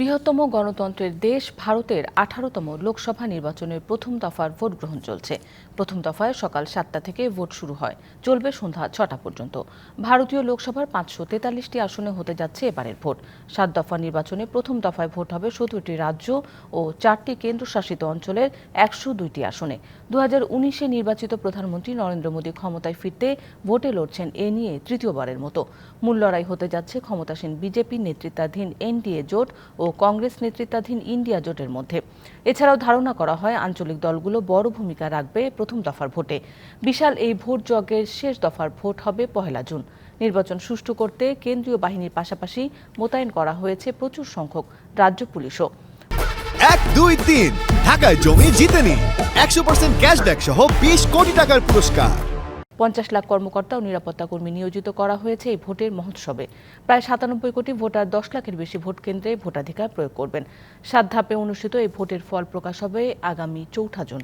বৃহত্তম গণতন্ত্রের দেশ ভারতের আঠারোতম লোকসভা নির্বাচনের প্রথম দফার ভোট গ্রহণ চলছে। প্রথম দফায় সকাল সাতটা থেকে ভোট শুরু হয়। চলবে সন্ধ্যা ছটা পর্যন্ত। ভারতীয় লোকসভার পাঁচশো তেতাল্লিশটি আসনে হতে যাচ্ছে এবারের ভোট। সাত দফা নির্বাচনে প্রথম দফায় ভোট হবে সতেরোটি রাজ্য ও চারটি কেন্দ্রশাসিত অঞ্চলের একশো দুইটি আসনে। দু হাজার উনিশে নির্বাচিত প্রধানমন্ত্রী নরেন্দ্র মোদী ক্ষমতায় ফিরতে ভোটে লড়ছেন এ নিয়ে তৃতীয়বারের মতো। মূল লড়াই হতে যাচ্ছে ক্ষমতাসীন বিজেপি নেতৃত্বাধীন এনডিএ জোট ও কংগ্রেস নেতৃত্বাধীন ইন্ডিয়া জোটের মধ্যে। এছাড়াও ধারণা করা হয়, আঞ্চলিক দলগুলো বড় ভূমিকা রাখবে প্রথম দফার ভোটে। বিশাল এই ভোট যজ্ঞের শেষ দফার ভোট হবে পহেলা জুন। নির্বাচন সুষ্ঠু করতে কেন্দ্রীয় বাহিনীর পাশাপাশি মোতায়েন করা হয়েছে প্রচুর সংখ্যক রাজ্য পুলিশও। এক, দুই, তিন। ঢাকায় জমি জিতে নিন একশো পার্সেন্ট ক্যাশব্যাক সহ বিশ কোটি টাকার পুরস্কার। পঞ্চাশ লাখ কর্মকর্তা ও নিরাপত্তা কর্মী নিয়োজিত করা হয়েছে এই ভোটের মহোৎসবে। প্রায় সাতানব্বই কোটি ভোটার দশ লাখের বেশি ভোট কেন্দ্রে ভোটাধিকার প্রয়োগ করবেন। সাত ধাপে অনুষ্ঠিত এই ভোটের ফল প্রকাশ হবে আগামী চৌঠা জুন।